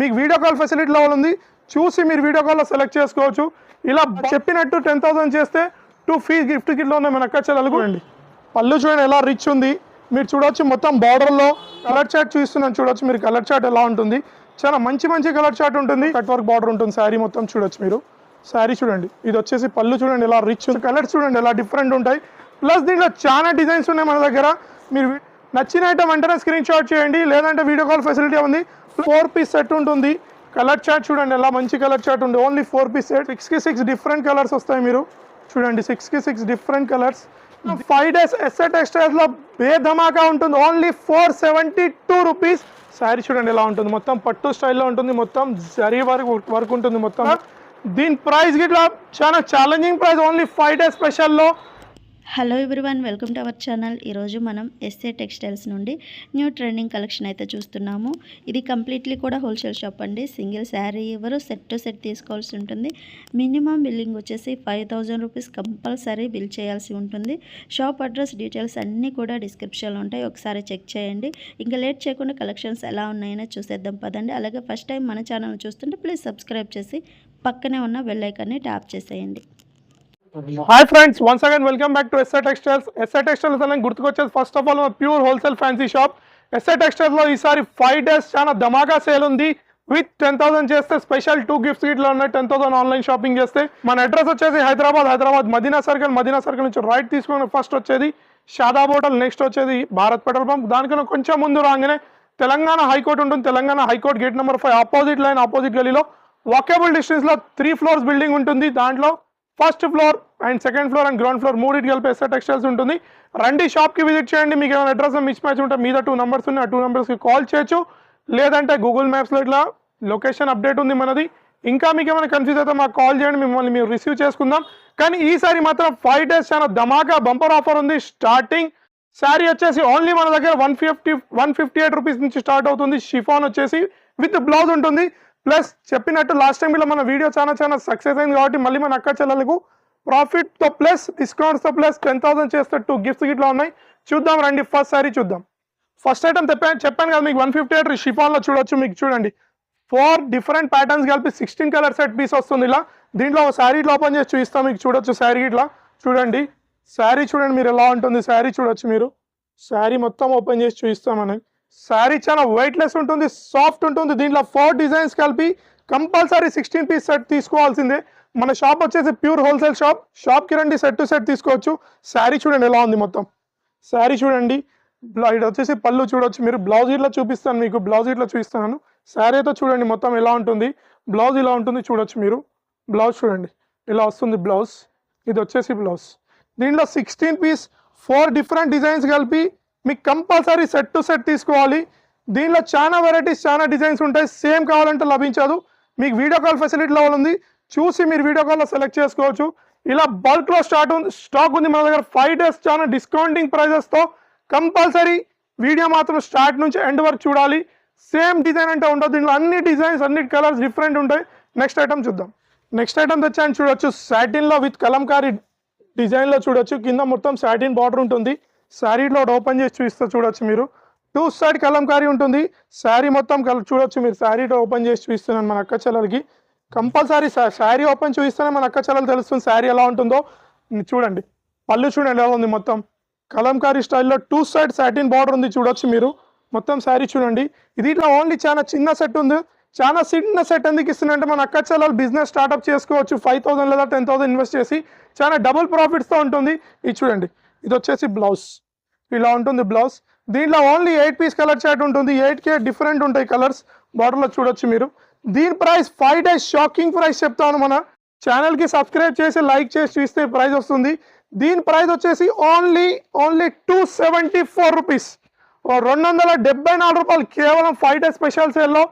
మీకు video call ఫెసిలిటీలో ఉంది. చూసి మీరు వీడియో కాల్లో సెలెక్ట్ చేసుకోవచ్చు. ఇలా చెప్పినట్టు టెన్ థౌసండ్ చేస్తే టూ ఫీ గిఫ్ట్ కిట్లో ఉన్నాయి మన అక్క చెల్లెలకు పళ్ళు చూడండి ఎలా రిచ్ ఉంది. మీరు చూడొచ్చు మొత్తం బార్డర్లో కలర్ చార్ట్ చూస్తున్నాను. చూడొచ్చు మీరు కలర్ చార్ట్ ఎలా ఉంటుంది. చాలా మంచి మంచి కలర్ చార్ట్ ఉంటుంది. కట్ వర్క్ బార్డర్ ఉంటుంది. శారీ మొత్తం చూడొచ్చు మీరు. శారీ చూడండి. ఇది వచ్చేసి పళ్ళు చూడండి ఎలా రిచ్ కలర్స్ చూడండి ఎలా డిఫరెంట్ ఉంటాయి. ప్లస్ దీంట్లో చాలా డిజైన్స్ ఉన్నాయి మన దగ్గర. మీరు నచ్చిన ఐటమ్ వెంటనే స్క్రీన్ షాట్ చేయండి. లేదంటే వీడియో కాల్ ఫెసిలిటీ ఉంది. ఫోర్ పీస్ సెట్ ఉంటుంది. కలర్ చార్ట్ చూడండి ఎలా మంచి కలర్ చార్ట్ ఉంది. ఓన్లీ ఫోర్ పీస్ సెట్ సిక్స్కి సిక్స్ డిఫరెంట్ కలర్స్ వస్తాయి మీరు. చూడండి సిక్స్కి six different colours five days SA టెక్స్టైల్స్లో బేధమాకా ఉంటుంది. Only four seventy two rupees sari చూడండి ఎలా ఉంటుంది. మొత్తం పట్టు స్టైల్లో ఉంటుంది. మొత్తం జరీ వరకు వర్క్ ఉంటుంది మొత్తం. దీని ప్రైస్ గిట్లా చాలా challenging price only five days స్పెషల్లో hello everyone welcome to our channel. ఈరోజు మనం ఎస్ఏ టెక్స్టైల్స్ నుండి న్యూ ట్రెండింగ్ కలెక్షన్ అయితే చూస్తున్నాము. ఇది కంప్లీట్లీ కూడా హోల్సేల్ షాప్ అండి. సింగిల్ శారీ ఎవరు సెట్ టు సెట్ తీసుకోవాల్సి ఉంటుంది. మినిమం బిల్లింగ్ వచ్చేసి five thousand rupees compulsory bill చేయాల్సి ఉంటుంది. షాప్ అడ్రస్ డీటెయిల్స్ అన్నీ కూడా డిస్క్రిప్షన్లో ఉంటాయి. ఒకసారి చెక్ చేయండి. ఇంకా లేట్ చేయకుండా కలెక్షన్స్ ఎలా ఉన్నాయో చూసేద్దాం పదండి. అలాగే ఫస్ట్ టైం మన ఛానల్ చూస్తుంటే ప్లీజ్ సబ్స్క్రైబ్ చేసి పక్కనే ఉన్న బెల్ ట్యాప్ చేసేయండి. Hi friends once again welcome back to SI textiles SI textiles అని గుర్తుకొచ్చేది first of all pure wholesale fancy shop SI టెక్స్టైల్స్లో ఈసారి ఫైవ్ డేస్ చాలా ధమాకా సేల్ ఉంది. విత్ టెన్ థౌసండ్ చేస్తే స్పెషల్ టూ గిఫ్ట్స్ ఇట్లా ఉన్నాయి టెన్ థౌసండ్ ఆన్లైన్ షాపింగ్ చేస్తే. మన అడ్రస్ వచ్చేసి హైదరాబాద్ హైదరాబాద్ మదీనా సర్కిల్ మదీనా సర్కిల్ నుంచి రైట్ తీసుకుని ఫస్ట్ వచ్చేది షాదాబ్ హోటల్ నెక్స్ట్ వచ్చేది భారత్ పెట్రోల్ పంప్. దానికన్నా కొంచెం ముందు రాగానే తెలంగాణ హైకోర్టు ఉంటుంది. Telangana high court gate number five opposite line opposite గలీలో walkable డిస్టెన్స్లో త్రీ ఫ్లోర్స్ బిల్డింగ్ ఉంటుంది. దాంట్లో first floor and second floor and ground floor మూడింటి కలిపి ఎస్ఆర్ టెక్స్టైల్స్ ఉంటుంది. రండి షాప్కి విజిట్ చేయండి. మీకు ఏమైనా అడ్రస్ మిస్ మ్యాచ్ ఉంటే మీద టూ నెంబర్స్ ఉన్నాయి. ఆ టూ నెంబర్స్కి కాల్ చేయొచ్చు. లేదంటే గూగుల్ మ్యాప్స్లో ఇట్లా లొకేషన్ అప్డేట్ ఉంది మనది. ఇంకా మీకు ఏమైనా కన్ఫ్యూజ్ అయితే మాకు కాల్ చేయండి. మిమ్మల్ని మేము రిసీవ్ చేసుకుందాం. కానీ ఈసారి మాత్రం ఫైవ్ డేస్ చాలా ధమాకా బంపర్ ఆఫర్ ఉంది. స్టార్టింగ్ శారీ వచ్చేసి ఓన్లీ మన దగ్గర one fifty one fifty eight rupees నుంచి స్టార్ట్ అవుతుంది. షిఫాన్ వచ్చేసి విత్ బ్లౌజ్ ఉంటుంది. ప్లస్ చెప్పినట్టు లాస్ట్ టైం ఇలా మన వీడియో చాలా చాలా సక్సెస్ అయింది కాబట్టి మళ్ళీ మన అక్క చెల్లెలకు ప్రాఫిట్తో ప్లస్ డిస్కౌంట్స్తో ప్లస్ టెన్ థౌసండ్ చేస్తే టూ గిఫ్ట్స్ గిట్లా ఉన్నాయి. చూద్దాం రండి ఫస్ట్ సారీ చూద్దాం. ఫస్ట్ ఐటమ్ చెప్పాను చెప్పాను కదా మీకు వన్ ఫిఫ్టీ ఎయిట్ షిఫాన్లో చూడొచ్చు మీకు చూడండి. ఫోర్ డిఫరెంట్ ప్యాటర్న్స్ కలిపి సిక్స్టీన్ కలర్ సెట్ పీస్ వస్తుంది ఇలా. దీంట్లో ఒక శారీ ఇట్లా ఓపెన్ చేసి చూపిస్తాం మీకు చూడొచ్చు శారీ ఇట్లా చూడండి శారీ చూడండి మీరు ఎలా ఉంటుంది శారీ చూడొచ్చు మీరు. శారీ మొత్తం ఓపెన్ చేసి చూపిస్తాం మనకి శారీ చాలా వెయిట్లెస్ ఉంటుంది సాఫ్ట్ ఉంటుంది. దీంట్లో ఫోర్ డిజైన్స్ కలిపి కంపల్సరీ సిక్స్టీన్ పీస్ సెట్ తీసుకోవాల్సిందే. మన షాప్ వచ్చేసి ప్యూర్ హోల్సేల్ షాప్ షాప్కి రండి సెట్ టు సెట్ తీసుకోవచ్చు. శారీ చూడండి ఎలా ఉంది మొత్తం. శారీ చూడండి. ఇది వచ్చేసి పళ్ళు చూడొచ్చు. మీరు బ్లౌజ్ ఇట్లా చూపిస్తాను మీకు బ్లౌజ్ ఇట్లా చూపిస్తున్నాను శారీ అయితే చూడండి మొత్తం ఎలా ఉంటుంది. బ్లౌజ్ ఇలా ఉంటుంది చూడొచ్చు మీరు. బ్లౌజ్ చూడండి. ఇలా వస్తుంది బ్లౌజ్ ఇది వచ్చేసి బ్లౌజ్ దీంట్లో sixteen piece four different designs కలిపి మీకు కంపల్సరీ సెట్ టు సెట్ తీసుకోవాలి. దీనిలో చాలా వెరైటీస్ చాలా డిజైన్స్ ఉంటాయి. సేమ్ కావాలంటే లభించదు. మీకు వీడియో కాల్ ఫెసిలిటీలో ఉంది. చూసి మీరు వీడియో కాల్లో సెలెక్ట్ చేసుకోవచ్చు. ఇలా బల్క్లో స్టార్ట్ ఉంది స్టాక్ ఉంది మన దగ్గర. ఫైవ్ డేస్ చాలా డిస్కౌంటింగ్ ప్రైజెస్తో కంపల్సరీ వీడియో మాత్రం స్టార్ట్ నుంచి ఎండ్ వరకు చూడాలి. సేమ్ డిజైన్ అంటే ఉండదు. దీంట్లో అన్ని డిజైన్స్ అన్ని కలర్స్ డిఫరెంట్ ఉంటాయి. నెక్స్ట్ ఐటమ్ చూద్దాం. నెక్స్ట్ ఐటమ్ తెచ్చాను చూడొచ్చు. సాటిన్లో విత్ కలంకారీ డిజైన్లో చూడొచ్చు. కింద మొత్తం సాటిన్ బార్డర్ ఉంటుంది. శారీలో ఓపెన్ చేసి చూపిస్తే చూడొచ్చు మీరు. టూ సైడ్ కలంకారీ ఉంటుంది. శారీ మొత్తం కల చూడొచ్చు మీరు. శారీ ఓపెన్ చేసి చూపిస్తున్నాను మన అక్క చెల్లెలకి. కంపల్సరీ శారీ ఓపెన్ చూపిస్తేనే మన అక్క చెల్లెలు తెలుస్తుంది శారీ ఎలా ఉంటుందో. చూడండి. పళ్ళు చూడండి ఎలా ఉంది మొత్తం. కలంకారీ స్టైల్లో టూ సైడ్ సాటిన్ బార్డర్ ఉంది చూడొచ్చు మీరు. మొత్తం శారీ చూడండి. ఇది ఇట్లా ఓన్లీ చాలా చిన్న సెట్ ఉంది. చాలా చిన్న సెట్ ఎందుకు ఇస్తుందంటే మన అక్క చెల్లెలు బిజినెస్ స్టార్ట్అప్ చేసుకోవచ్చు. ఫైవ్ థౌసండ్ లేదా టెన్ థౌసండ్ ఇన్వెస్ట్ చేసి చాలా డబుల్ ప్రాఫిట్స్తో ఉంటుంది. ఇది చూడండి. ఇది వచ్చేసి బ్లౌజ్. ఇలా ఉంటుంది బ్లౌజ్. దీంట్లో only eight piece colour chart ఉంటుంది. ఎయిట్ కే డిఫరెంట్ ఉంటాయి కలర్స్ బార్డర్లో చూడొచ్చు మీరు. దీని price five days shocking price చెప్తాను మన ఛానల్కి సబ్స్క్రైబ్ చేసి లైక్ చేసి చూస్తే ప్రైస్ వస్తుంది. దీని ప్రైస్ వచ్చేసి only only two seventy four rupees రెండు వందల డెబ్బై నాలుగు రూపాయలు. కేవలం ఫైవ్ డేస్ స్పెషల్ సేల్లో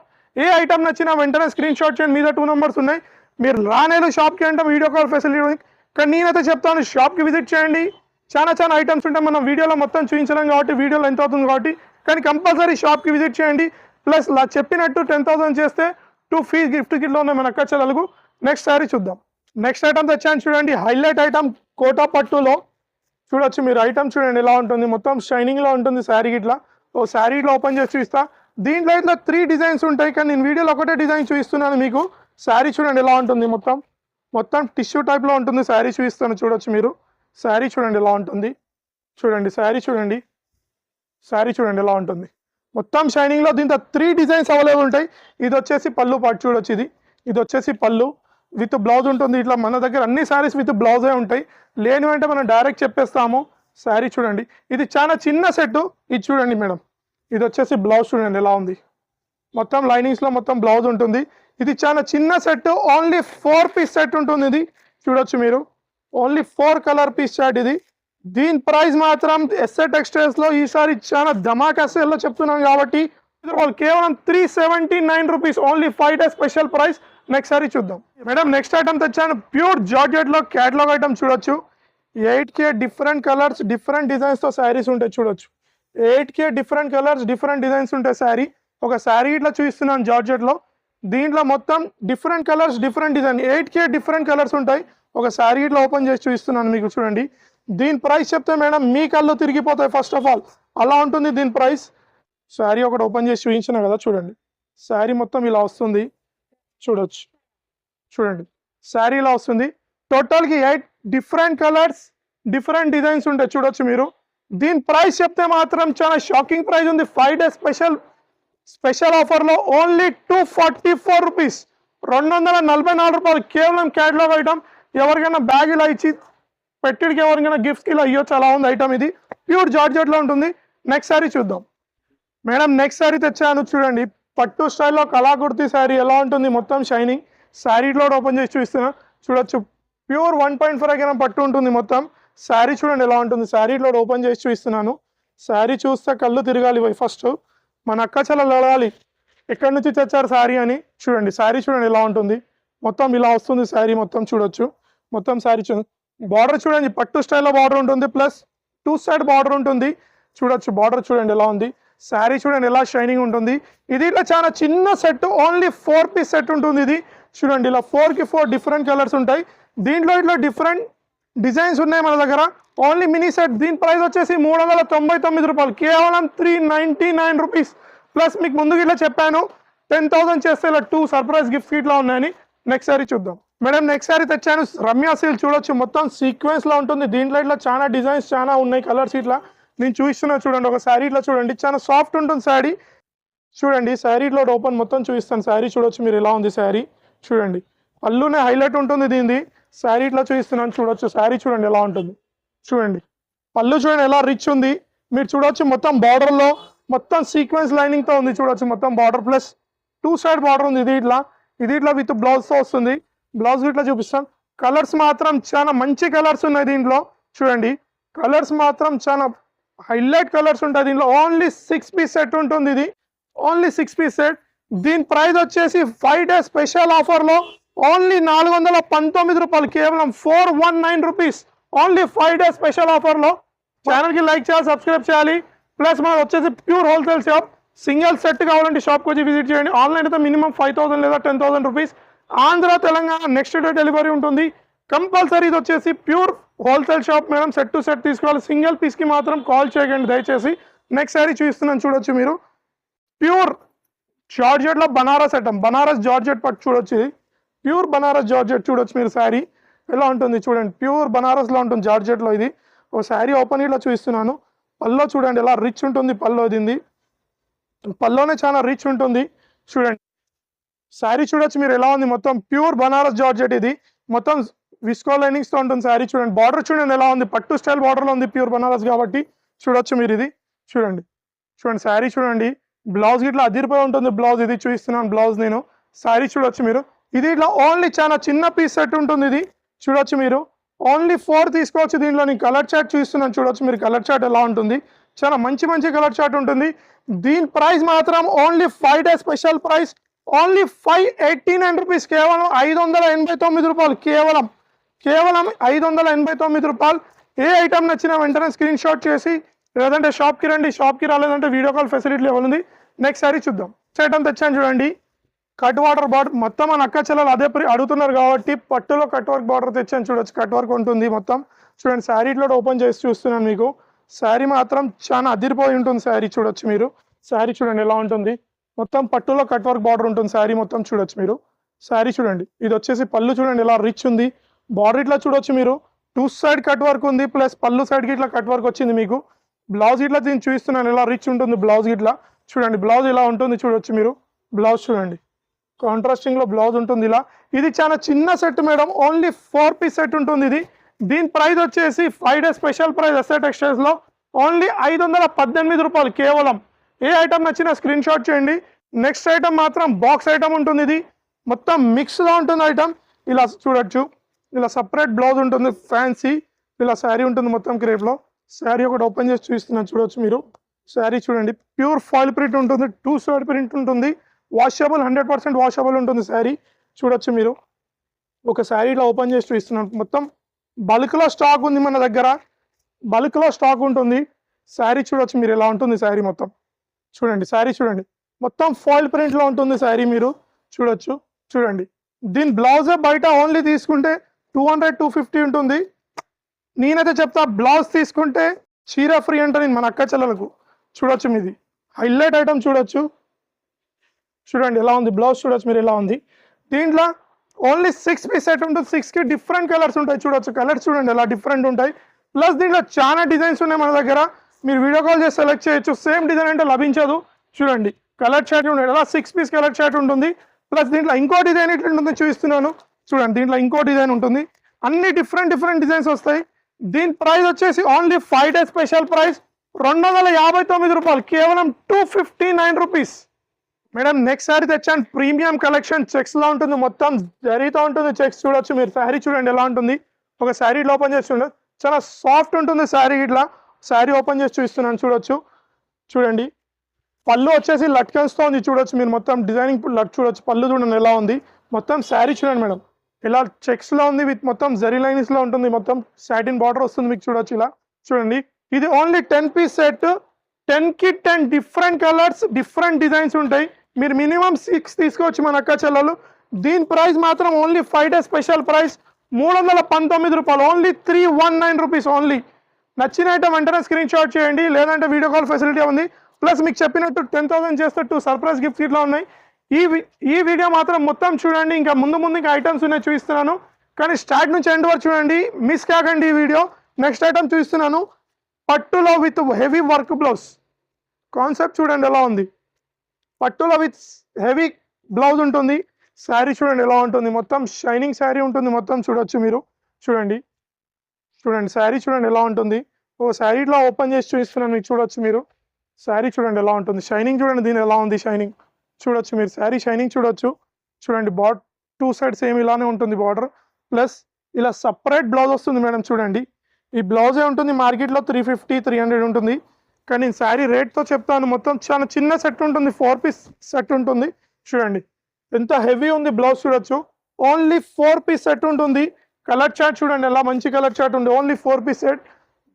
ఏ ఐటమ్ నచ్చినా వెంటనే స్క్రీన్ షాట్ చేయండి. మీద టూ నెంబర్స్ ఉన్నాయి. మీరు రానేలు షాప్కి అంటే వీడియో కాల్ ఫెసిలిటీ ఉంది. కానీ నేనైతే చెప్తాను షాప్కి విజిట్ చేయండి. చాలా చాలా ఐటమ్స్ ఉంటాయి. మనం వీడియోలో మొత్తం చూపించలేం కాబట్టి వీడియోలో ఎంత అవుతుంది కాబట్టి కానీ కంపల్సరీ షాప్కి విజిట్ చేయండి. ప్లస్ లా చెప్పినట్టు టెన్ థౌసండ్ చేస్తే టూ ఫ్రీ గిఫ్ట్ కిట్లో ఉన్నాయి మన అక్క చెల్లెలకు నెక్స్ట్ సారీ చూద్దాం. నెక్స్ట్ ఐటమ్ తెచ్చాను చూడండి. హైలైట్ ఐటమ్ కోటా పట్టులో చూడొచ్చు మీరు ఐటమ్ చూడండి ఎలా ఉంటుంది. మొత్తం షైనింగ్లో ఉంటుంది శారీ ఇట్లా ఓ శారీ ఇట్లా ఓపెన్ చేసి చూపిస్తా. దీంట్లో ఇట్లా త్రీ డిజైన్స్ ఉంటాయి. కానీ నేను వీడియోలో ఒకటే డిజైన్ చూపిస్తున్నాను మీకు. శారీ చూడండి ఎలా ఉంటుంది మొత్తం. మొత్తం టిష్యూ టైప్లో ఉంటుంది. శారీ చూపిస్తాను. చూడొచ్చు మీరు. శారీ చూడండి ఎలా ఉంటుంది. చూడండి శారీ చూడండి. శారీ చూడండి ఎలా ఉంటుంది. మొత్తం షైనింగ్లో దీంతో త్రీ డిజైన్స్ అవైలబుల్ ఉంటాయి. ఇది వచ్చేసి పళ్ళు పాటు చూడొచ్చు ఇది. ఇది వచ్చేసి పళ్ళు. విత్ బ్లౌజ్ ఉంటుంది. ఇట్లా మన దగ్గర అన్ని శారీస్ విత్ బ్లౌజే ఉంటాయి. లేని వెంటనే మనం డైరెక్ట్ చెప్పేస్తాము. శారీ చూడండి. ఇది చాలా చిన్న సెట్ ఇది చూడండి మేడం. ఇది వచ్చేసి బ్లౌజ్ చూడండి ఎలా ఉంది. మొత్తం లైనింగ్స్లో మొత్తం బ్లౌజ్ ఉంటుంది. ఇది చాలా చిన్న set only four piece set ఉంటుంది ఇది. చూడొచ్చు మీరు. Only four colour piece shirt ఇది. దీని ప్రైస్ మాత్రం ఎస్ఏ టెక్స్టైల్స్లో ఈసారి చాలా ధమాకా సేల్లో చెప్తున్నాం కాబట్టి వాళ్ళు కేవలం three seventy nine rupees only five day special price next sari చూద్దాం. మేడం నెక్స్ట్ ఐటమ్ తెచ్చాను. ప్యూర్ జార్జెట్లో క్యాటలాగ్ ఐటమ్ చూడొచ్చు. Eight K different colours different డిజైన్స్తో saris ఉంటాయి చూడొచ్చు. Eight K different colours different designs ఉంటాయి శారీ ఒక శారీ ఇట్లా చూపిస్తున్నాను జార్జెట్లో. దీంట్లో మొత్తం different colours different design eight K different colours ఉంటాయి. ఒక శారీ ఇట్లా ఓపెన్ చేసి చూపిస్తున్నాను మీకు చూడండి. దీని ప్రైస్ చెప్తే మేడం మీ కళ్ళు తిరిగిపోతాయి ఫస్ట్ ఆఫ్ ఆల్. అలా ఉంటుంది దీని ప్రైస్. శారీ ఒకటి ఓపెన్ చేసి చూపించిన కదా చూడండి. శారీ మొత్తం ఇలా వస్తుంది. చూడొచ్చు. చూడండి. శారీ ఇలా వస్తుంది. టోటల్కి eight different colours different designs ఉంటాయి. చూడొచ్చు మీరు. దీని ప్రైస్ చెప్తే మాత్రం చాలా షాకింగ్ ప్రైస్ ఉంది. ఫైవ్ డే స్పెషల్ స్పెషల్ ఆఫర్లో only two forty four rupees రెండు వందల నలభై నాలుగు రూపాయలు కేవలం క్యాటలాగ్ ఐటమ్ ఎవరికైనా బ్యాగ్ ఇలా ఇచ్చి పెట్టిడికి ఎవరికైనా గిఫ్ట్కి ఇలా ఇవ్వచ్చు అలా ఉంది ఐటమ్ ఇది. ప్యూర్ జార్జెట్లో ఉంటుంది. నెక్స్ట్ శారీ చూద్దాం. మేడం నెక్స్ట్ శారీ తెచ్చాను చూడండి. పట్టు స్టైల్లో కళాకుర్తి శారీ ఎలా ఉంటుంది? మొత్తం షైనింగ్ శారీలో ఓపెన్ చేసి చూపిస్తున్నా. చూడొచ్చు. ప్యూర్ వన్ పాయింట్ ఫోర్ అయిన పట్టు ఉంటుంది మొత్తం. శారీ చూడండి ఎలా ఉంటుంది. శారీలో ఓపెన్ చేసి చూపిస్తున్నాను. శారీ చూస్తే కళ్ళు తిరగాలి ఫస్ట్ మన అక్క చెల్లెలు అడగాలి ఎక్కడి నుంచి తెచ్చారు శారీ అని? చూడండి. శారీ చూడండి ఎలా ఉంటుంది. మొత్తం ఇలా వస్తుంది శారీ మొత్తం చూడొచ్చు. మొత్తం శారీ చూ బార్డర్ చూడండి పట్టు స్టైల్లో బార్డర్ ఉంటుంది ప్లస్ టూ సైడ్ బార్డర్ ఉంటుంది. చూడొచ్చు బార్డర్ చూడండి ఎలా ఉంది. శారీ చూడండి ఎలా షైనింగ్ ఉంటుంది. ఇది ఇట్లా చాలా చిన్న set only four piece set ఉంటుంది ఇది. చూడండి ఇలా ఫోర్కి ఫోర్ డిఫరెంట్ కలర్స్ ఉంటాయి. దీంట్లో ఇట్లా డిఫరెంట్ డిజైన్స్ ఉన్నాయి మన దగ్గర. ఓన్లీ మినీ సెట్ దీని ప్రైస్ వచ్చేసి మూడు వందల తొంభై తొమ్మిది రూపాయలు. కేవలం three ninety nine rupees plus మీకు ముందుకు ఇట్లా చెప్పాను టెన్ థౌసండ్ చేస్తే ఇలా టూ సర్ప్రైజ్ గిఫ్ట్ ఇట్లా ఉన్నాయని. నెక్స్ట్ సారీ చూద్దాం. మేడం నెక్స్ట్ సారీ తెచ్చాను. రమ్య సీల్ చూడొచ్చు. మొత్తం సీక్వెన్స్లో ఉంటుంది. దీంట్లో ఇట్లా చాలా డిజైన్స్ చాలా ఉన్నాయి కలర్స్ ఇట్లా నేను చూపిస్తున్నా చూడండి. ఒక శారీ ఇట్లా చూడండి. చాలా సాఫ్ట్ ఉంటుంది శారీ చూడండి. శారీలో ఓపెన్ మొత్తం చూపిస్తాను. శారీ చూడొచ్చు మీరు ఎలా ఉంది శారీ చూడండి. పళ్ళునే హైలైట్ ఉంటుంది దీనిది శారీ ఇట్లా చూపిస్తున్నాను. చూడొచ్చు. శారీ చూడండి ఎలా ఉంటుంది. చూడండి. పళ్ళు చూడండి ఎలా రిచ్ ఉంది. మీరు చూడొచ్చు మొత్తం బార్డర్లో మొత్తం సీక్వెన్స్ లైనింగ్తో ఉంది. చూడొచ్చు మొత్తం border plus two side border ఉంది. ఇది ఇట్లా. ఇది ఇట్లా విత్ బ్లౌజ్తో వస్తుంది. బ్లౌజ్ ఇట్లా చూపిస్తాం. కలర్స్ మాత్రం చాలా మంచి కలర్స్ ఉన్నాయి దీంట్లో. చూడండి. కలర్స్ మాత్రం చాలా హైలైట్ కలర్స్ ఉంటాయి దీంట్లో. ఓన్లీ సిక్స్ పీస్ సెట్ ఉంటుంది ఇది. ఓన్లీ సిక్స్ పీస్ సెట్ దీని ప్రైస్ వచ్చేసి ఫైవ్ డే స్పెషల్ ఆఫర్లో ఓన్లీ నాలుగు వందల పంతొమ్మిది రూపాయలు. కేవలం four one nine rupees only five day special ఆఫర్లో ఛానల్కి లైక్ చేయాలి సబ్స్క్రైబ్ చేయాలి. ప్లస్ మనకు వచ్చేసి pure wholesale shop single set కావాలంటే షాప్కి వచ్చి విజిట్ చేయండి. ఆన్లైన్ అయితే మినిమం ఫైవ్ థౌసండ్ లేదా ten thousand rupees Andhra Telangana next day delivery ఉంటుంది. కంపల్సరీ ఇది వచ్చేసి pure wholesale shop madam set to set తీసుకోవాలి. సింగిల్ పీస్కి మాత్రం కాల్ చేయకండి దయచేసి. నెక్స్ట్ సారీ చూపిస్తున్నాను చూడొచ్చు మీరు. ప్యూర్ జార్జెట్లో బనారస్ ఐటమ్ బనారస్ జార్జెట్ పట్టు చూడొచ్చు. ఇది ప్యూర్ బనారస్ జార్జెట్ చూడొచ్చు మీరు శారీ ఎలా ఉంటుంది చూడండి. ప్యూర్ బనారస్లో ఉంటుంది జార్జెట్లో ఇది. ఓ శారీ ఓపెన్ ఇట్లా చూపిస్తున్నాను పల్లో చూడండి ఎలా రిచ్ ఉంటుంది పల్లో ఇది పల్లోనే చాలా రిచ్ ఉంటుంది. చూడండి. శారీ చూడొచ్చు మీరు ఎలా ఉంది? మొత్తం ప్యూర్ బనారస్ జార్జెట్ ఇది. మొత్తం విస్కో లైనింగ్స్తో ఉంటుంది శారీ చూడండి. బార్డర్ చూడండి ఎలా ఉంది. పట్టు స్టైల్ బార్డర్లో ఉంది ప్యూర్ బనారస్ కాబట్టి చూడొచ్చు మీరు ఇది. చూడండి. చూడండి శారీ చూడండి. బ్లౌజ్ ఇట్లా అదిరిపోయి ఉంటుంది బ్లౌజ్ ఇది. చూపిస్తున్నాను బ్లౌజ్ నేను. శారీ చూడొచ్చు మీరు. ఇది ఇట్లా ఓన్లీ చాలా చిన్న పీస్ సెట్ ఉంటుంది ఇది. చూడొచ్చు మీరు. ఓన్లీ ఫోర్ తీసుకోవచ్చు దీంట్లో. నేను కలర్ చార్ట్ చూస్తున్నాను చూడొచ్చు మీరు కలర్ చార్ట్ ఎలా ఉంటుంది. చాలా మంచి మంచి కలర్ చార్ట్ ఉంటుంది. దీని ప్రైస్ మాత్రం only five day special price only five eighty nine rupees కేవలం ఐదు వందల ఎనభై తొమ్మిది రూపాయలు కేవలం కేవలం ఐదు వందల ఎనభై తొమ్మిది రూపాయలు. ఏ ఐటమ్ నచ్చినా వెంటనే స్క్రీన్ షాట్ చేసి లేదంటే షాప్కి రండి షాప్కి రాలేదంటే వీడియో కాల్ ఫెసిలిటీ లెవెల్ ఉంది. నెక్స్ట్ సారీ చూద్దాం. ఐటమ్ తెచ్చాను చూడండి. కట్ వాటర్ బార్డర్ మొత్తం మన అక్క చెల్లెలు అదే అడుగుతున్నారు కాబట్టి పట్టులో కట్ వర్క్ బార్డర్ తెచ్చాను చూడొచ్చు. కట్ వర్క్ ఉంటుంది మొత్తం. చూడండి శారీ ఇట్లా ఓపెన్ చేసి చూస్తున్నాను మీకు. శారీ మాత్రం చాలా అదిరిపోయి ఉంటుంది శారీ చూడొచ్చు మీరు. శారీ చూడండి ఎలా ఉంటుంది. మొత్తం పట్టులో కట్ వర్క్ బార్డర్ ఉంటుంది శారీ మొత్తం చూడొచ్చు మీరు. శారీ చూడండి. ఇది వచ్చేసి పళ్ళు చూడండి ఎలా రిచ్ ఉంది. బార్డర్ ఇట్లా చూడొచ్చు మీరు. టూ సైడ్ కట్ వర్క్ ఉంది ప్లస్ పళ్ళు సైడ్కి ఇట్లా కట్ వర్క్ వచ్చింది మీకు. బ్లౌజ్ ఇట్లా దీన్ని చూపిస్తున్నాను ఎలా రిచ్ ఉంటుంది బ్లౌజ్ ఇట్లా. చూడండి బ్లౌజ్ ఇలా ఉంటుంది చూడొచ్చు మీరు. బ్లౌజ్ చూడండి. కాంట్రాస్టింగ్లో బ్లౌజ్ ఉంటుంది ఇలా. ఇది చాలా చిన్న set madam only four piece set ఉంటుంది ఇది. దీని ప్రైస్ వచ్చేసి five days special price S టెక్స్టైల్స్లో only ఐదు వందల పద్దెనిమిది రూపాయలు కేవలం ఏ ఐటమ్ నచ్చినా స్క్రీన్ షాట్ చేయండి. నెక్స్ట్ ఐటమ్ మాత్రం బాక్స్ ఐటమ్ ఉంటుంది ఇది. మొత్తం మిక్స్గా ఉంటుంది ఐటమ్ ఇలా చూడొచ్చు. ఇలా సపరేట్ బ్లౌజ్ ఉంటుంది ఫ్యాన్సీ ఇలా శారీ ఉంటుంది మొత్తం క్రేప్లో శారీ ఒకటి ఓపెన్ చేసి చూపిస్తున్నాను చూడొచ్చు మీరు. శారీ చూడండి. ప్యూర్ ఫాయిల్ ప్రింట్ ఉంటుంది టూ సైడ్ ప్రింట్ ఉంటుంది. వాషబుల్ హండ్రెడ్ పర్సెంట్ వాషబుల్ ఉంటుంది శారీ చూడొచ్చు మీరు. ఒక శారీ ఇలా ఓపెన్ చేసి చూపిస్తున్నాను మొత్తం. బల్క్లో స్టాక్ ఉంది మన దగ్గర. బల్క్లో స్టాక్ ఉంటుంది. శారీ చూడొచ్చు మీరు ఎలా ఉంటుంది శారీ మొత్తం. చూడండి శారీ చూడండి. మొత్తం ఫాయిల్ ప్రింట్లో ఉంటుంది శారీ మీరు. చూడొచ్చు చూడండి. దీని బ్లౌజే బయట ఓన్లీ తీసుకుంటే టూ హండ్రెడ్ టూ ఫిఫ్టీ ఉంటుంది. నేనైతే చెప్తా బ్లౌజ్ తీసుకుంటే చీర ఫ్రీ అంటే నేను మన అక్క చెల్లెలకు. చూడొచ్చు మీది. హైలైట్ ఐటమ్ చూడొచ్చు. చూడండి ఎలా ఉంది? బ్లౌజ్ చూడొచ్చు మీరు ఎలా ఉంది? దీంట్లో ఓన్లీ సిక్స్ పీస్ సెట్ ఉంటుంది. సిక్స్కి డిఫరెంట్ కలర్స్ ఉంటాయి. చూడొచ్చు కలర్స్ చూడండి ఎలా డిఫరెంట్ ఉంటాయి. ప్లస్ దీంట్లో చాలా డిజైన్స్ ఉన్నాయి మన దగ్గర. మీరు వీడియో కాల్ చేసి సెలెక్ట్ చేయొచ్చు. సేమ్ డిజైన్ అంటే లభించదు. చూడండి. కలర్ షర్ట్ ఉండేది అలా సిక్స్ పీస్ కలర్ షర్ట్ ఉంటుంది. ప్లస్ దీంట్లో ఇంకో డిజైన్ ఎట్లుంటుందో చూపిస్తున్నాను. చూడండి దీంట్లో ఇంకో డిజైన్ ఉంటుంది. అన్ని డిఫరెంట్ డిఫరెంట్ డిజైన్స్ వస్తాయి. దీని ప్రైస్ వచ్చేసి only five day special price రెండు వందల యాభై తొమ్మిది రూపాయలు. కేవలం two fifty nine rupees madam next sari తెచ్చాను ప్రీమియం కలెక్షన్ చెక్స్లో ఉంటుంది. మొత్తం జరీతో ఉంటుంది. చెక్స్ చూడొచ్చు. మీరు శారీ చూడండి ఎలా ఉంటుంది. ఒక శారీ ఓపెన్ చేసి చూడండి చాలా సాఫ్ట్ ఉంటుంది శారీ ఇట్లా. శారీ ఓపెన్ చేసి చూపిస్తున్నాను చూడొచ్చు. చూడండి. పళ్ళు వచ్చేసి లట్కన్స్తో ఉంది చూడొచ్చు మీరు. మొత్తం డిజైనింగ్ లట్ చూడొచ్చు. పళ్ళు చూడండి ఎలా ఉంది. మొత్తం శారీ చూడండి మేడం. ఇలా చెక్స్లో ఉంది విత్ మొత్తం జరీ లైన్స్లో ఉంటుంది. మొత్తం సాటిన్ బార్డర్ వస్తుంది మీకు చూడొచ్చు ఇలా. చూడండి. ఇది ఓన్లీ టెన్ పీస్ సెట్. టెన్కి ten different colours different designs ఉంటాయి. మీరు మినిమం సిక్స్ తీసుకోవచ్చు మన అక్క చెల్లెలు. దీని ప్రైస్ మాత్రం only five day special price. మూడు వందల పంతొమ్మిది రూపాయలు. Only three one nine rupees only. నచ్చిన ఐటమ్ వెంటనే స్క్రీన్ షాట్ చేయండి. లేదంటే వీడియో కాల్ ఫెసిలిటీ ఉంది. ప్లస్ మీకు చెప్పినట్టు టెన్ థౌసండ్ చేస్తే టూ సర్ప్రైజ్ గిఫ్ట్స్ ఇట్లా ఉన్నాయి. ఈ ఈ వీడియో మాత్రం మొత్తం చూడండి. ఇంకా ముందు ముందు ఇంకా ఐటమ్స్ ఉన్నాయి చూపిస్తున్నాను. కానీ స్టార్ట్ నుంచి ఎండ్ వరకు చూడండి. మిస్ కాకండి ఈ వీడియో నెక్స్ట్ ఐటమ్ చూపిస్తున్నాను. పట్టులో with heavy work blouse concept చూడండి ఎలా ఉంది. పట్టులో విత్ హెవీ బ్లౌజ్ ఉంటుంది. శారీ చూడండి ఎలా ఉంటుంది. మొత్తం షైనింగ్ శారీ ఉంటుంది. మొత్తం చూడొచ్చు మీరు. చూడండి. చూడండి శారీ చూడండి ఎలా ఉంటుంది. ఓ శారీ ఇట్లా ఓపెన్ చేసి చూపిస్తున్నాను మీకు చూడొచ్చు మీరు. శారీ చూడండి ఎలా ఉంటుంది. షైనింగ్ చూడండి దీని ఎలా ఉంది షైనింగ్. చూడొచ్చు మీరు. శారీ షైనింగ్ చూడొచ్చు. చూడండి బాట్ టూ సైడ్స్ సేమ్ ఇలానే ఉంటుంది బార్డర్. ప్లస్ ఇలా సపరేట్ బ్లౌజ్ వస్తుంది మేడం చూడండి. ఈ బ్లౌజే ఉంటుంది మార్కెట్లో త్రీ ఫిఫ్టీ త్రీ హండ్రెడ్ ఉంటుంది. కానీ నేను శారీ రేట్తో చెప్తాను మొత్తం చాలా చిన్న సెట్ ఉంటుంది ఫోర్ పీస్ సెట్ ఉంటుంది. చూడండి ఎంత హెవీ ఉంది బ్లౌజ్ చూడొచ్చు. ఓన్లీ ఫోర్ పీస్ సెట్ ఉంటుంది. కలర్ చార్ట్ చూడండి ఎలా మంచి కలర్ చార్ట్ ఉంది. ఓన్లీ ఫోర్ పీస్ సెట్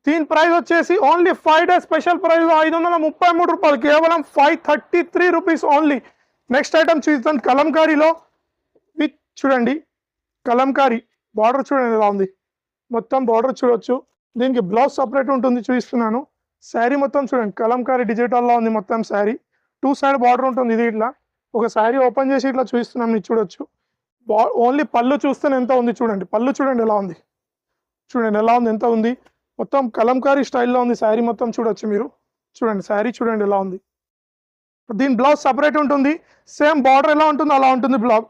దీని ప్రైస్ వచ్చేసి only five day special price ఐదు వందల ముప్పై మూడు రూపాయలు. కేవలం five thirty three rupees only next item చూద్దాం. కలంకారీలో విత్ చూడండి కలంకారీ బార్డర్ చూడండి ఎలా ఉంది. మొత్తం బార్డర్ చూడొచ్చు. దీనికి బ్లౌజ్ సపరేట్ ఉంటుంది చూపిస్తున్నాను. శారీ మొత్తం చూడండి కలంకారీ డిజిటల్లో ఉంది మొత్తం శారీ టూ సైడ్ బార్డర్ ఉంటుంది ఇది ఇట్లా. ఒక శారీ ఓపెన్ చేసి ఇట్లా చూపిస్తున్నాం మీకు చూడొచ్చు. ఓన్లీ పళ్ళు చూస్తేనే ఎంత ఉంది చూడండి. పళ్ళు చూడండి ఎలా ఉంది. చూడండి ఎలా ఉంది ఎంత ఉంది. మొత్తం కలంకారీ స్టైల్లో ఉంది శారీ మొత్తం చూడొచ్చు మీరు. చూడండి శారీ చూడండి ఎలా ఉంది. దీని బ్లౌజ్ సపరేట్ ఉంటుంది. సేమ్ బార్డర్ ఎలా ఉంటుందో అలా ఉంటుంది బ్లౌజ్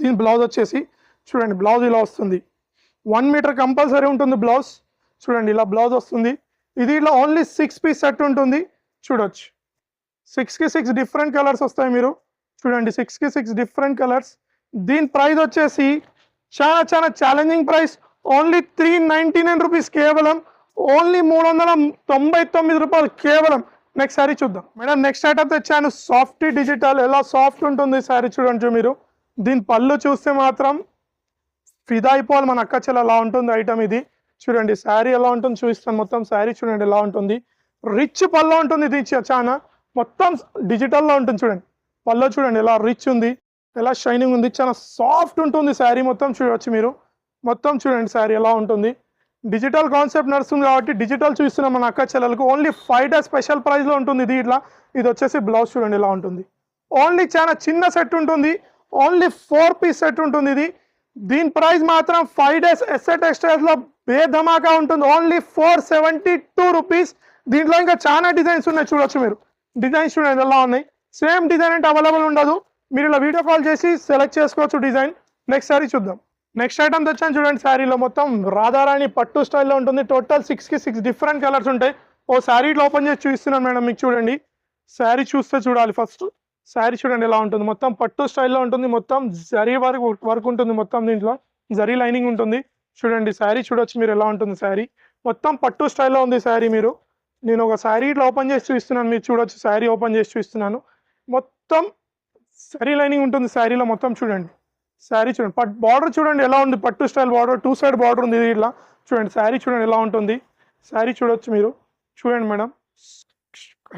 దీని బ్లౌజ్ వచ్చేసి. చూడండి బ్లౌజ్ ఇలా వస్తుంది. వన్ మీటర్ కంపల్సరీ ఉంటుంది బ్లౌజ్. చూడండి ఇలా బ్లౌజ్ వస్తుంది. ఇది ఇలా ఓన్లీ సిక్స్ పీస్ సెట్ ఉంటుంది. చూడొచ్చు. సిక్స్కి సిక్స్ డిఫరెంట్ కలర్స్ వస్తాయి మీరు. చూడండి సిక్స్కి సిక్స్ డిఫరెంట్ కలర్స్ దీని ప్రైస్ వచ్చేసి చాలా చాలా challenging price only three ninety nine rupees కేవలం. ఓన్లీ మూడు వందల తొంభై తొమ్మిది రూపాయలు కేవలం. నెక్స్ట్ శారీ చూద్దాం. మేడం నెక్స్ట్ ఐటమ్ తెచ్చాను. సాఫ్ట్ డిజిటల్ ఎలా సాఫ్ట్ ఉంటుంది శారీ చూడండి మీరు. దీని పళ్ళు చూస్తే మాత్రం ఫిదా అయిపోవాలి మన అక్క ఎలా ఉంటుంది ఐటమ్ ఇది? చూడండి శారీ ఎలా ఉంటుంది చూపిస్తాను. మొత్తం శారీ చూడండి ఎలా ఉంటుంది. రిచ్ పళ్ళు ఉంటుంది ఇది చాలా. మొత్తం డిజిటల్లో ఉంటుంది చూడండి. పళ్ళు చూడండి ఎలా రిచ్ ఉంది. ఎలా షైనింగ్ ఉంది? చాలా సాఫ్ట్ ఉంటుంది శారీ మొత్తం చూడవచ్చు మీరు. మొత్తం చూడండి శారీ ఎలా ఉంటుంది. డిజిటల్ కాన్సెప్ట్ నడుస్తుంది కాబట్టి డిజిటల్ చూస్తున్నాం మన అక్క చెల్లెలకు. ఓన్లీ ఫైవ్ డేస్ స్పెషల్ ప్రైస్లో ఉంటుంది ఇది ఇట్లా. ఇది వచ్చేసి బ్లౌజ్ చూడండి ఇలా ఉంటుంది. ఓన్లీ చాలా చిన్న సెట్ ఉంటుంది. ఓన్లీ ఫోర్ పీస్ సెట్ ఉంటుంది ఇది. దీని ప్రైస్ మాత్రం ఫైవ్ డేస్ ఎస్ఏ టెక్స్టైల్స్లో బేధమాకా ఉంటుంది. Only four seventy two rupees దీంట్లో ఇంకా చాలా డిజైన్స్ ఉన్నాయి చూడొచ్చు మీరు. డిజైన్స్ చూడండి ఎలా ఉన్నాయి. సేమ్ డిజైన్ అంటే అవైలబుల్ ఉండదు. మీరు ఇలా వీడియో కాల్ చేసి సెలెక్ట్ చేసుకోవచ్చు డిజైన్ నెక్స్ట్ శారీ చూద్దాం. నెక్స్ట్ ఐటమ్ తెచ్చాను చూడండి శారీలో మొత్తం రాధారాణి పట్టు స్టైల్లో ఉంటుంది. టోటల్ సిక్స్కి సిక్స్ డిఫరెంట్ కలర్స్ ఉంటాయి. ఓ శారీ ఓపెన్ చేసి చూపిస్తున్నాను మేడం మీకు చూడండి. శారీ చూస్తే చూడాలి ఫస్ట్ శారీ చూడండి ఎలా ఉంటుంది. మొత్తం పట్టు స్టైల్లో ఉంటుంది. మొత్తం జరీ వర్క్ వర్క్ ఉంటుంది మొత్తం దీంట్లో. జరీ లైనింగ్ ఉంటుంది. చూడండి శారీ చూడొచ్చు మీరు ఎలా ఉంటుంది శారీ మొత్తం పట్టు స్టైల్లో ఉంది శారీ మీరు. నేను ఒక శారీ ఇట్లా ఓపెన్ చేసి చూపిస్తున్నాను. మీరు చూడొచ్చు శారీ ఓపెన్ చేసి చూపిస్తున్నాను. మొత్తం సారీ లైనింగ్ ఉంటుంది శారీలో మొత్తం చూడండి. శారీ చూడండి పట్ బార్డర్ చూడండి ఎలా ఉంది పట్టు style border two side border ఉంది ఇది ఇట్లా. చూడండి శారీ చూడండి ఎలా ఉంటుంది. శారీ చూడొచ్చు మీరు. చూడండి madam.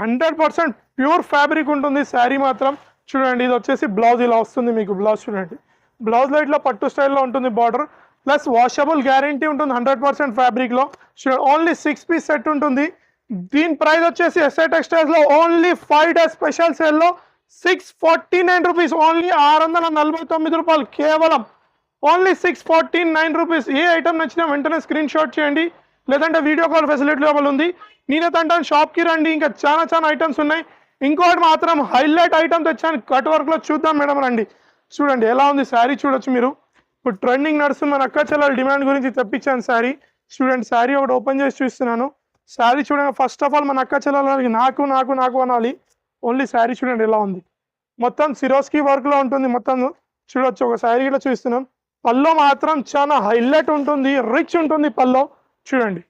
Hundred percent pure fabric ఉంటుంది శారీ మాత్రం. చూడండి ఇది వచ్చేసి బ్లౌజ్ ఇలా వస్తుంది మీకు బ్లౌజ్ చూడండి. బ్లౌజ్లో ఇట్లా పట్టు స్టైల్లో ఉంటుంది బార్డర్ ప్లస్ వాషబుల్ గ్యారంటీ ఉంటుంది హండ్రెడ్ పర్సెంట్ ఫ్యాబ్రిక్లో చూడండి ఓన్లీ సిక్స్ పీస్ సెట్ ఉంటుంది. దీని ప్రైస్ వచ్చేసి ఎస్ఐ టెక్స్టైల్స్లో ఓన్లీ ఫైవ్ డేస్ స్పెషల్ సేల్లో six forty nine rupees only ఆరు వందల నలభై తొమ్మిది రూపాయలు. కేవలం only six forty nine rupees ఏ ఐటమ్ నచ్చినా వెంటనే స్క్రీన్ షాట్ చేయండి. లేదంటే వీడియో కాల్ ఫెసిలిటీ లోపల ఉంది. నేనైతే అంటాను షాప్కి రండి. ఇంకా చాలా చాలా ఐటమ్స్ ఉన్నాయి. ఇంకోటి మాత్రం హైలైట్ ఐటమ్ తెచ్చాను. కట్ వర్క్లో చూద్దాం మేడం రండి. చూడండి ఎలా ఉంది శారీ చూడొచ్చు మీరు. ఇప్పుడు ట్రెండింగ్ నడుస్తుంది. మన అక్క చెల్లెల డిమాండ్ గురించి తెప్పించాను శారీ చూడండి శారీ ఒకటి ఓపెన్ చేసి చూస్తున్నాను. శారీ చూడండి ఫస్ట్ ఆఫ్ ఆల్ మన అక్క చెల్లెలకి నాకు నాకు నాకు అనాలి. ఓన్లీ శారీ చూడండి ఎలా ఉంది. మొత్తం సిరోస్కి వర్క్లో ఉంటుంది. మొత్తం చూడొచ్చు. ఒక శారీ కూడా చూస్తున్నాం పల్లో మాత్రం చాలా హైలైట్ ఉంటుంది. రిచ్ ఉంటుంది పల్లో చూడండి.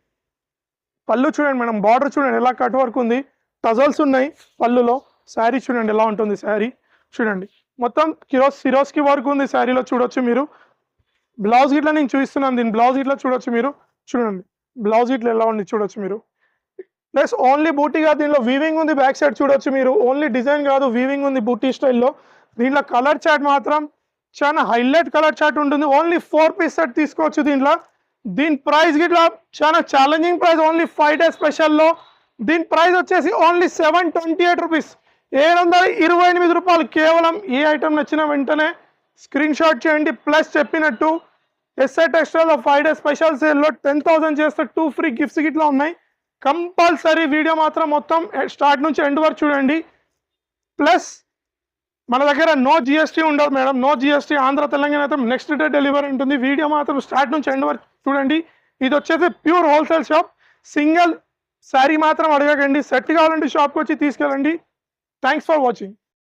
పళ్ళు చూడండి మేడం. బార్డర్ చూడండి ఎలా కట్ వర్క్ ఉంది. టజల్స్ ఉన్నాయి పళ్ళులో. శారీ చూడండి ఎలా ఉంటుంది శారీ. చూడండి. మొత్తం కిరోస్ సిరోస్కి వర్క్ ఉంది శారీలో చూడొచ్చు మీరు. బ్లౌజ్ ఇట్లా నేను చూపిస్తున్నాను. దీని బ్లౌజ్ ఇట్లా చూడొచ్చు మీరు. చూడండి. బ్లౌజ్ ఇట్లా ఎలా ఉంది చూడొచ్చు మీరు. ప్లస్ ఓన్లీ బూటీగా దీనిలో వీవింగ్ ఉంది బ్యాక్ సైడ్ చూడొచ్చు మీరు. ఓన్లీ డిజైన్ కాదు వీవింగ్ ఉంది బూటీ స్టైల్లో దీంట్లో కలర్ చాట్ మాత్రం చాలా హైలైట్ కలర్ చాట్ ఉంటుంది. ఓన్లీ ఫోర్ పీస్ సెట్ తీసుకోవచ్చు దీంట్లో దీని ప్రైస్ గిట్లా చాలా challenging price only five days స్పెషల్లో దీని ప్రైస్ వచ్చేసి only seven twenty eight rupees ఏడు వందల ఇరవై ఎనిమిది రూపాయలు. కేవలం ఏ ఐటమ్ నచ్చిన వెంటనే స్క్రీన్ షాట్ చేయండి. ప్లస్ చెప్పినట్టు ఎస్ఐ టెక్స్టైల్లో ఫైవ్ డేస్ స్పెషల్ సేల్లో టెన్ థౌసండ్ చేస్తే టూ ఫ్రీ గిఫ్ట్స్ గిట్లా ఉన్నాయి. కంపల్సరీ వీడియో మాత్రం మొత్తం స్టార్ట్ నుంచి ఎండ్ వరకు చూడండి. ప్లస్ మన దగ్గర నో జిఎస్టీ ఉండదు madam. No GST Andhra Telangana అయితే నెక్స్ట్ డే డెలివరీ ఉంటుంది. వీడియో మాత్రం స్టార్ట్ నుంచి ఎండ్ వరకు చూడండి. ఇది వచ్చేసి pure wholesale shop single sari మాత్రం అడగకండి. సెట్ కావాలంటే షాప్కి వచ్చి తీసుకెళ్ళండి. Thanks for watching